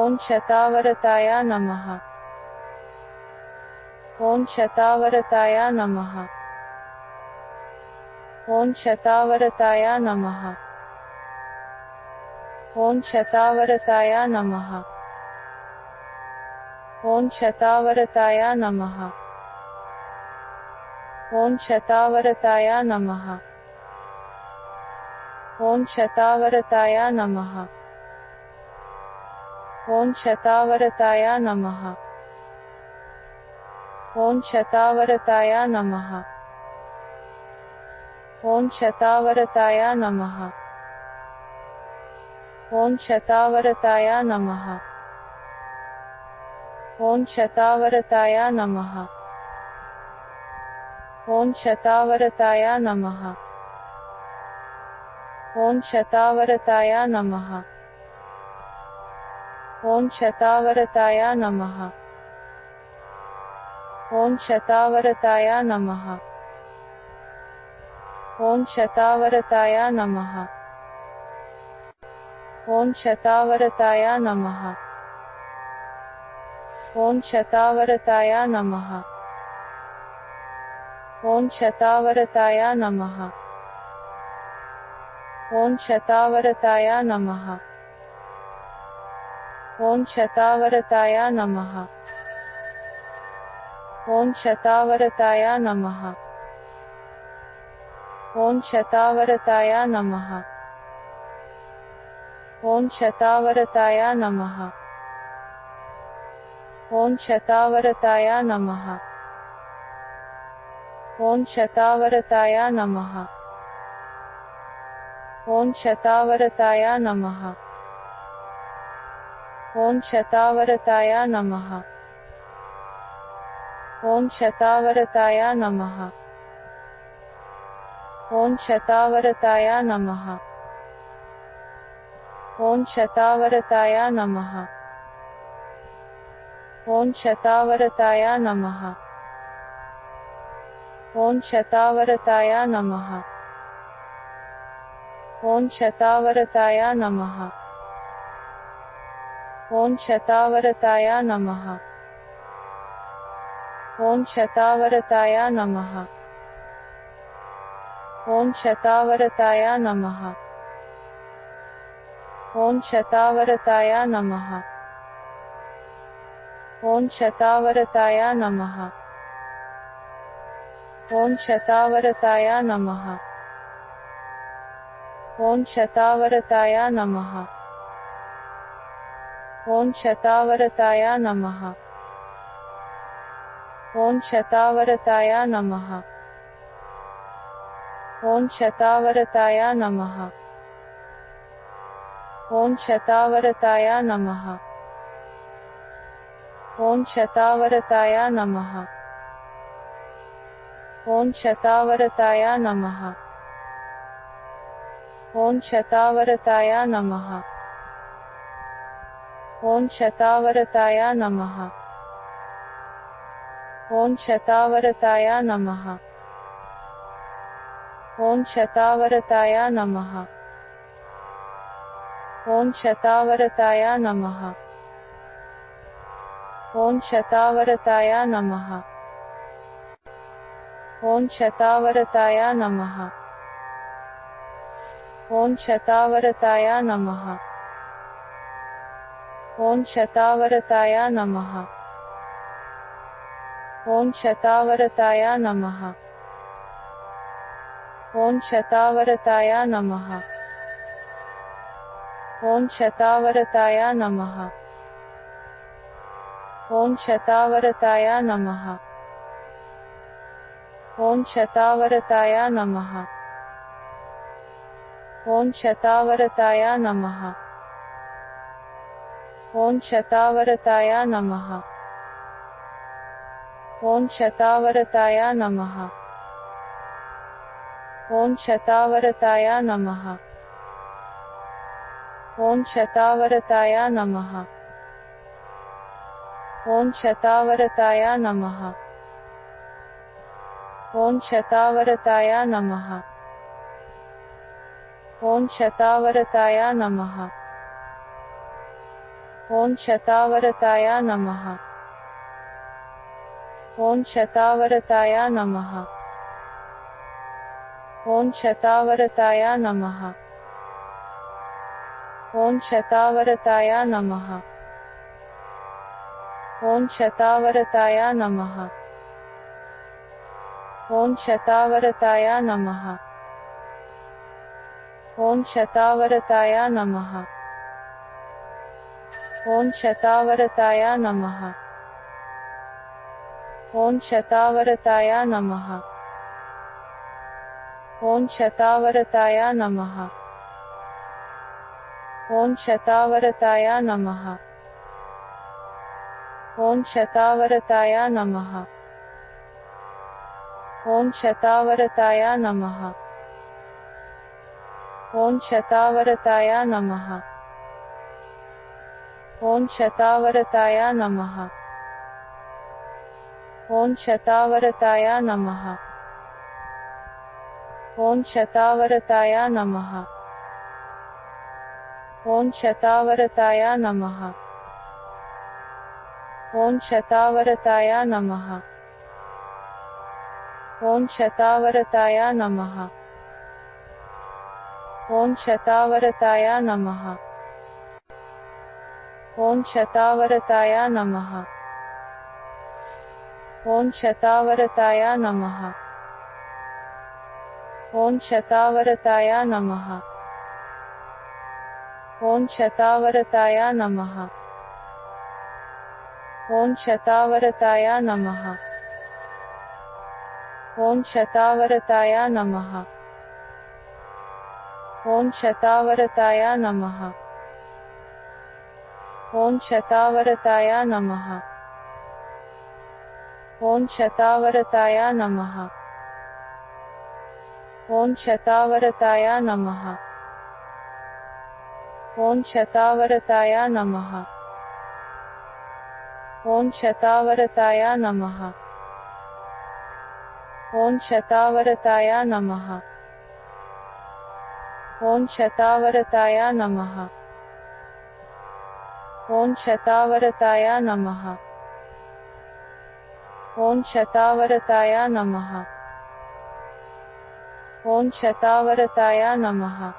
ॐ शतावरताय नमः। ॐ शतावरताय नमः। ॐ शतावरताय नमः। ॐ शतावरताय नमः। ॐ शतावरताय नमः। ॐ शतावरताय नमः। ॐ शतावरताय नमः। ॐ शतावरताय नमः। ॐ शतावरताय नमः। ॐ शतावरताय नमः। ॐ शतावरताय नमः। ॐ शतावरताय नमः। ॐ शतावरताय नमः। ॐ शतावरताय नमः। ॐ शतावरताय नमः। ॐ शतावरताय नमः। ॐ शतावरताय नमः। ॐ शतावरताय नमः। ॐ शतावरताय नमः। ॐ शतावरताय नमः। ॐ शतावरताय नमः। ॐ शतावरताय नमः। ॐ शतावरताय नमः। ॐ शतावरताय नमः। ॐ शतावरताय नमः। ॐ शतावरताय नमः। ॐ शतावरताय नमः। ॐ शतावरताय नमः। ॐ शतावरताय नमः। ॐ शतावरताय नमः। ॐ शतावरताय नमः। ॐ शतावरताय नमः। ॐ शतावरताय नमः। ॐ शतावरताय नमः। ॐ शतावरताय नमः। ॐ शतावरताय नमः। ॐ शतावरताय नमः। ॐ शतावरताय नमः। ॐ शतावरताय नमः। ॐ शतावरताय नमः। ॐ शतावरताय नमः। ॐ शतावरताय नमः। ॐ शतावरताय नमः। ॐ शतावरताय नमः। ॐ शतावरताय नमः। ॐ शतावरताय नमः। ॐ शतावरताय नमः। ॐ शतावरताय नमः। ॐ शतावरताय नमः। ॐ शतावरताय नमः। ॐ शतावरताय नमः। ॐ शतावरताय नमः। ॐ शतावरताय नमः। ॐ शतावरताय नमः। ॐ शतावरताय नमः। ॐ शतावरताय नमः। ॐ शतावरताय नमः। ॐ शतावरताय नमः। ॐ शतावरताय नमः। ॐ शतावरताय नमः। ॐ शतावरताय नमः। ॐ शतावरताय नमः। ॐ शतावरताय नमः। ॐ शतावरताय नमः। ॐ शतावरताय नमः। ॐ शतावरताय नमः। ॐ शतावरताय नमः। ॐ शतावरताय नमः। ॐ शतावरताय नमः। ॐ शतावरताय नमः। ॐ शतावरताय नमः। ॐ शतावरताय नमः। ॐ शतावरताय नमः। ॐ शतावरताय नमः। ॐ शतावरताय नमः। ॐ शतावरताय नमः। ॐ शतावरताय नमः। ॐ शतावरताय नमः। ॐ शतावरताय नमः। ॐ शतावरताय नमः। ॐ शतावरताय नमः। ॐ शतावरताय नमः। ॐ शतावरताय नमः। ॐ शतावरताय नमः। ॐ शतावरताय नमः। ॐ शतावरताय नमः। ॐ शतावरताय नमः। ॐ शतावरताय नमः। ॐ शतावरताय नमः। ॐ शतावरताय नमः। ॐ शतावरताय नमः। ॐ शतावरताय नमः। ॐ शतावरताय नमः। ॐ शतावरताय नमः। ॐ शतावरताय नमः। ॐ शतावरताय नमः। ॐ शतावरताय नमः। ॐ शतावरताय नमः। ॐ शतावरताय नमः। ॐ शतावरताय नमः। ॐ शतावरताय नमः। ॐ शतावरताय नमः। ॐ शतावरताय नमः। ॐ शतावरताय नमः। ॐ शतावरताय नमः। ॐ शतावरताय नमः। ॐ शतावरताय नमः। ॐ शतावरताय नमः।